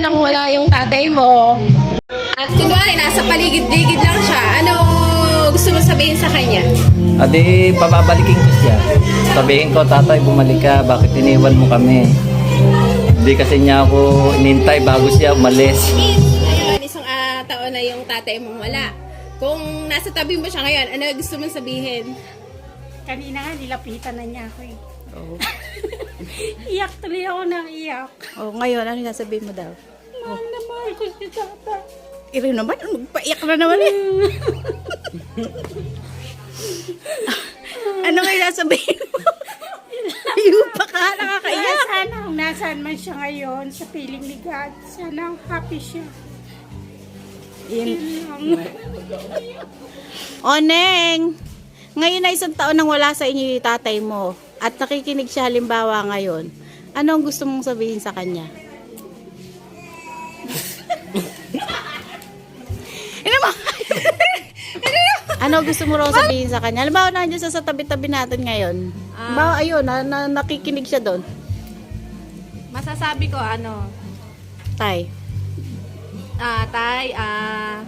nang wala yung tatay mo. At kunwari, nasa paligid-ligid lang siya, ano gusto mo sabihin sa kanya? Adi, papabalikin ko siya. Sabihin ko, tatay, bumalik ka. Bakit iniwan mo kami? Hindi kasi niya ako inintay bago siya umalis. Ngayon, isang uh, taon na yung tatay mo wala. Kung nasa tabi mo siya ngayon, ano gusto mong sabihin? Kanina nga, nilapitan na niya ako eh. iyak tuloy ako ng iyak. Oh, ngayon, ano sasabihin mo daw? Mahal na mahal ko si tata. Iri naman, magpaiyak na naman eh. ano yung sasabihin mo? Ayaw pa ka, Kaya nakakaiyak. sana kung nasaan man siya ngayon sa piling ni God, sana happy siya. Yun. Yun lang. O, Neng, ngayon na isang taon nang wala sa inyo yung tatay mo at nakikinig siya halimbawa ngayon, ano ang gusto mong sabihin sa kanya? Ano ano gusto mo raw sabihin sa kanya? Halimbawa nandiyan siya sa tabi-tabi natin ngayon. Halimbawa, ayun, na, na, nakikinig siya doon. Masasabi ko, ano, Tay. ah, tay, ah,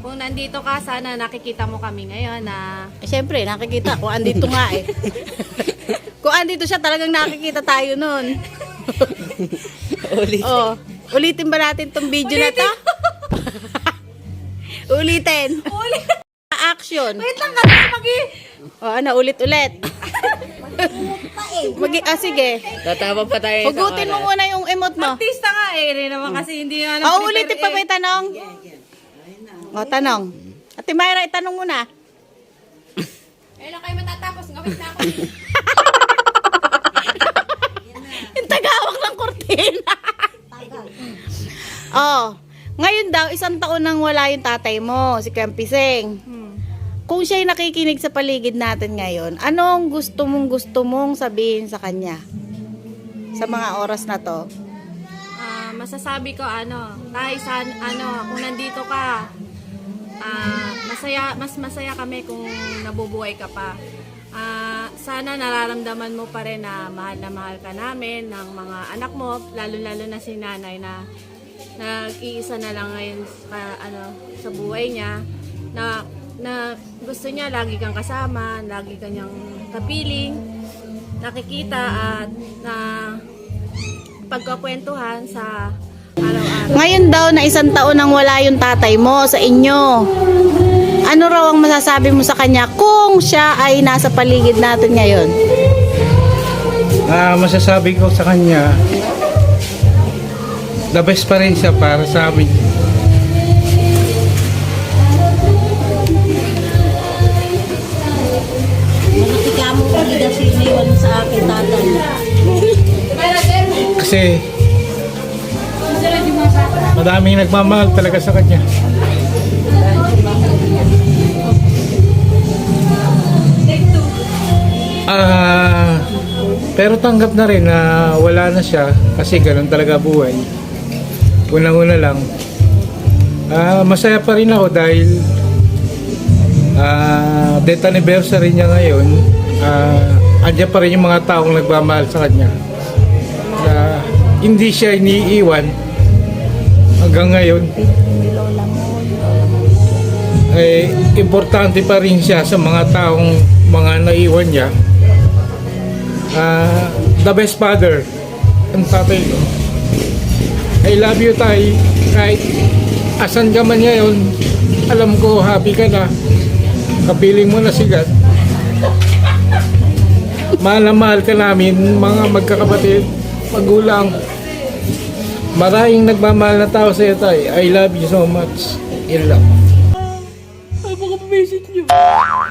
kung nandito ka, sana nakikita mo kami ngayon na Eh, syempre, nakikita ko andito nga eh. Andito siya, talagang nakikita tayo nun. Ulit. Oh, ulitin ba natin tong video na to? ulitin. Ulit. Action. Wait lang kasi magi. Oh, ano, ulit-ulit. Magi, ah, sige. Tatama pa tayo Hugutin mo muna yung emote mo. Artista nga eh, rin naman kasi hindi na Oh, ulitin pa may tanong. Oh, tanong. Ate Mayra, itanong mo na. Kailan kayo matatapos? Ngawit na ako. Yung tagawak ng kortina. oh, ngayon daw, isang taon nang wala yung tatay mo, si Kampiseng. Kung siya'y nakikinig sa paligid natin ngayon, anong gusto mong gusto mong sabihin sa kanya? Sa mga oras na to. Ah, masasabi ko ano, tay san ano, kung nandito ka, ah, masaya mas masaya kami kung nabubuhay ka pa. Ah, sana nararamdaman mo pa rin na mahal na mahal ka namin ng mga anak mo, lalo-lalo na si nanay na nag-iisa na lang ngayon sa, ano, sa buhay niya na na gusto niya lagi kang kasama, lagi kanyang kapiling, nakikita at na pagkakwentuhan sa. Ngayon daw na isang taon nang wala yung tatay mo sa inyo. Ano raw ang masasabi mo sa kanya kung siya ay nasa paligid natin ngayon? Ah, masasabi ko sa kanya, the best pa rin siya para sa amin. Kasi madaming nagmamahal talaga sa kanya. Ah, pero tanggap na rin na wala na siya kasi ganun talaga buhay. Unang-una lang. Ah, masaya pa rin ako dahil ah, death anniversary niya ngayon. Ah, andyan pa rin yung mga taong nagmamahal sa kanya. Na hindi siya iniiwan hanggang ngayon. Eh, importante pa rin siya sa mga taong mga naiwan niya. Ah, the best father ang tatay ko. I love you, tay. Kahit asan ka man ngayon, alam ko happy ka na. Kapiling mo na si God. Mahal na mahal ka namin, mga magkakapatid, magulang. Maraming nagmamahal na tao sa iyo, tay. I love you so much. In love.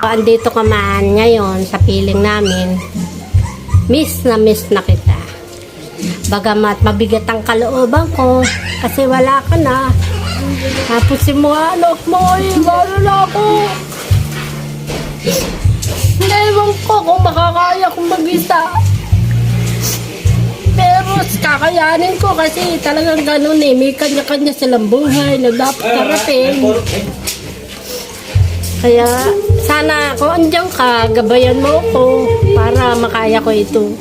Andito ka man ngayon sa piling namin, miss na miss na kita. Bagamat mabigat ang kalooban ko kasi wala ka na. Tapos mga anak mo, iwalo na ako. Naiwan ko kung makakaya kong mag-isa. Pero kakayanin ko kasi talagang ganun eh. May kanya-kanya silang buhay na dapat harapin. Kaya sana kung andyan ka, gabayan mo ko para makaya ko ito.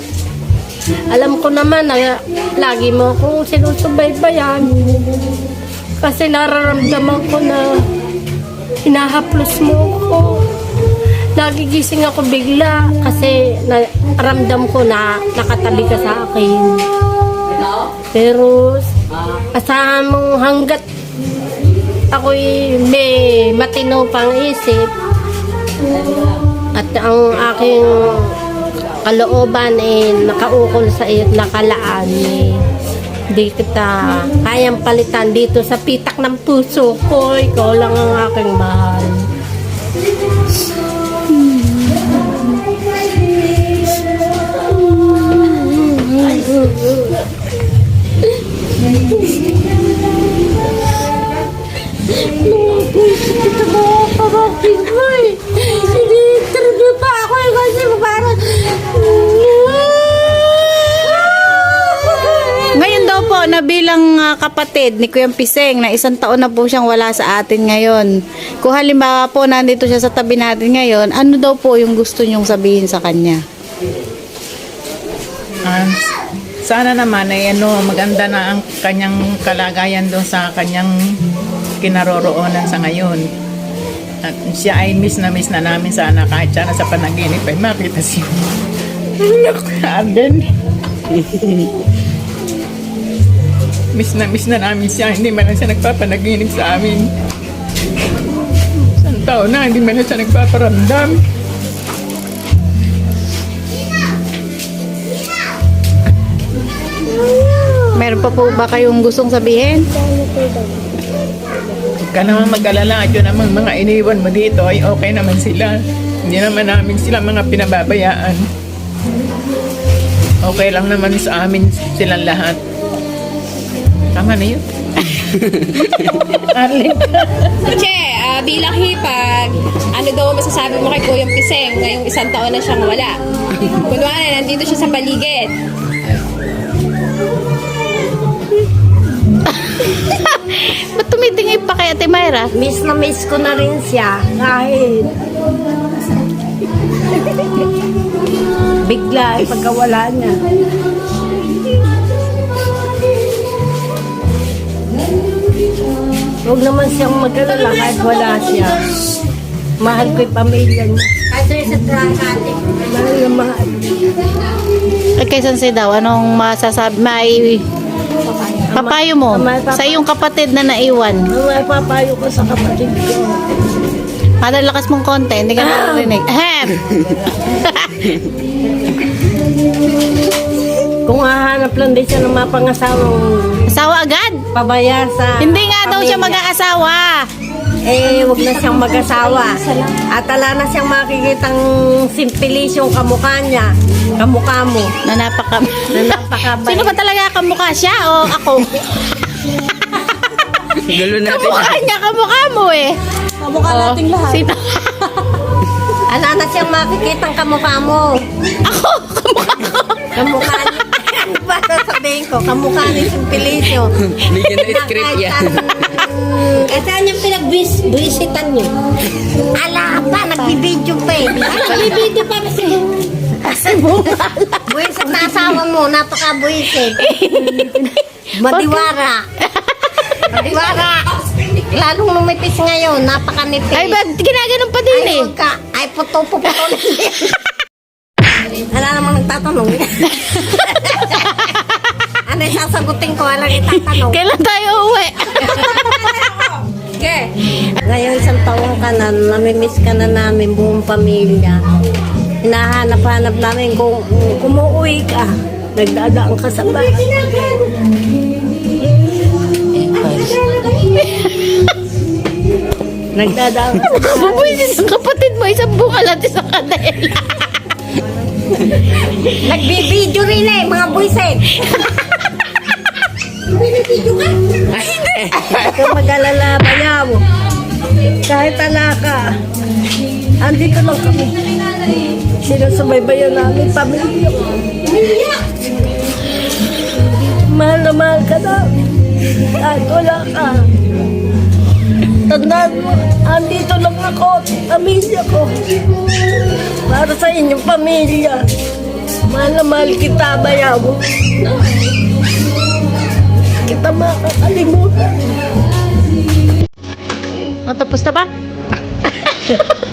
Alam ko naman na lagi mo akong sinusubaybayan. Kasi nararamdaman ko na hinahaplos mo ko. Nagigising ako bigla kasi na, ramdam ko na nakatabi ka sa akin. Pero asahan mo hanggat ako'y may matino pang isip at ang aking kalooban eh nakaukol sa iyo at nakalaan eh di kita kayang palitan dito sa pitak ng puso ko ikaw lang ang aking mahal Ito mga pamangkin ko eh. Hindi interview pa ako eh kasi parang... Ngayon daw po, na bilang ah, kapatid ni Kuya Piseng, na isang taon na po siyang wala sa atin ngayon. Kung halimbawa po nandito siya sa tabi natin ngayon, ano daw po yung gusto niyong sabihin sa kanya? Ah, sana naman ay ano, maganda na ang kanyang kalagayan doon sa kanyang kinaroroonan sa ngayon. At siya ay miss na miss na namin sana kahit siya na sa panaginip ay makita siya. Arden. miss na miss na namin siya. Hindi man lang siya nagpapanaginip sa amin. Isang taon na, hindi man siya nagpaparamdam. Meron pa po ba kayong gustong sabihin? Huwag ka naman mag-alala. Yun namang mga iniwan mo dito ay okay naman sila. Hindi naman namin sila mga pinababayaan. Okay lang naman sa amin silang lahat. Tama na yun. Arlene. Che, ah, bilang hipag, ano daw masasabi mo kay Kuya Piseng ngayong isang taon na siyang wala? Kunwari, nandito siya sa paligid. Ba't tumitingin pa kay Ate Myra? Miss na miss ko na rin siya kahit bigla ay pagkawala niya. Huwag naman siyang mag-alala kahit wala siya. Mahal ko yung pamilya niya. Mahal na mahal. Ay, kay Sanse daw, anong masasabi? May papayo mo sa iyong kapatid na naiwan. May papayo ko sa kapatid ko. Madalakas mong konti, hindi ka naririnig. Ahem! Kung hahanap lang din siya ng mga pangasawang Asawa agad? pabaya sa Hindi nga daw siya pamilya. mag-aasawa. Eh, wag na siyang mag-asawa. At ala na siyang makikitang simpilisyong kamukha niya. Kamukha mo. Na napaka... Na napakabait. Sino ba talaga kamukha siya o ako? Gulo natin. kamukha niya, kamukha mo eh. Kamukha nating lahat. Sino? Ala na siyang makikitang kamukha mo. ako, kamukha ko. Kamukha niya. Ano ba sasabihin ko? Kamukha ni Simpilisyo. Bigyan na script yan. Eh, saan yung pinag-visitan niyo? Ala pa, nagbibideo pa eh. Nagbibideo pa kasi. Kasi bungal. Buwisit na asawa mo, napaka-buwisit. Madiwara. Madiwara. Lalong lumipis ngayon, napakanipis. Ay, ba't ginaganon pa din Ay, eh? huwag ka. Ay, puto po puto. Wala namang nagtatanong. ano yung sasagutin ko? Walang itatanong. Kailan tayo uwi? Ngayon, isang taong ka na, namimiss ka na namin, buong pamilya. Hinahanap-hanap namin kung kung umuwi ka. Nagdadaan ka sa bahay. Nagdadaan ka sa bahay. Ang kapatid mo, isang bungal at isang kanela. Nagbibideo rin eh, mga buisit. Huwag kang mag-alala, bayaw. Kahit ala ka, andito lang kami. Sinusubaybayan namin pamilya ko. Mahal na mahal ka namin. Kahit wala ka. Tandaan mo, andito lang ako, pamilya ko. Para sa inyong pamilya. Mahal na mahal kita, bayaw. Kita makakalimutan. Matapos na ba?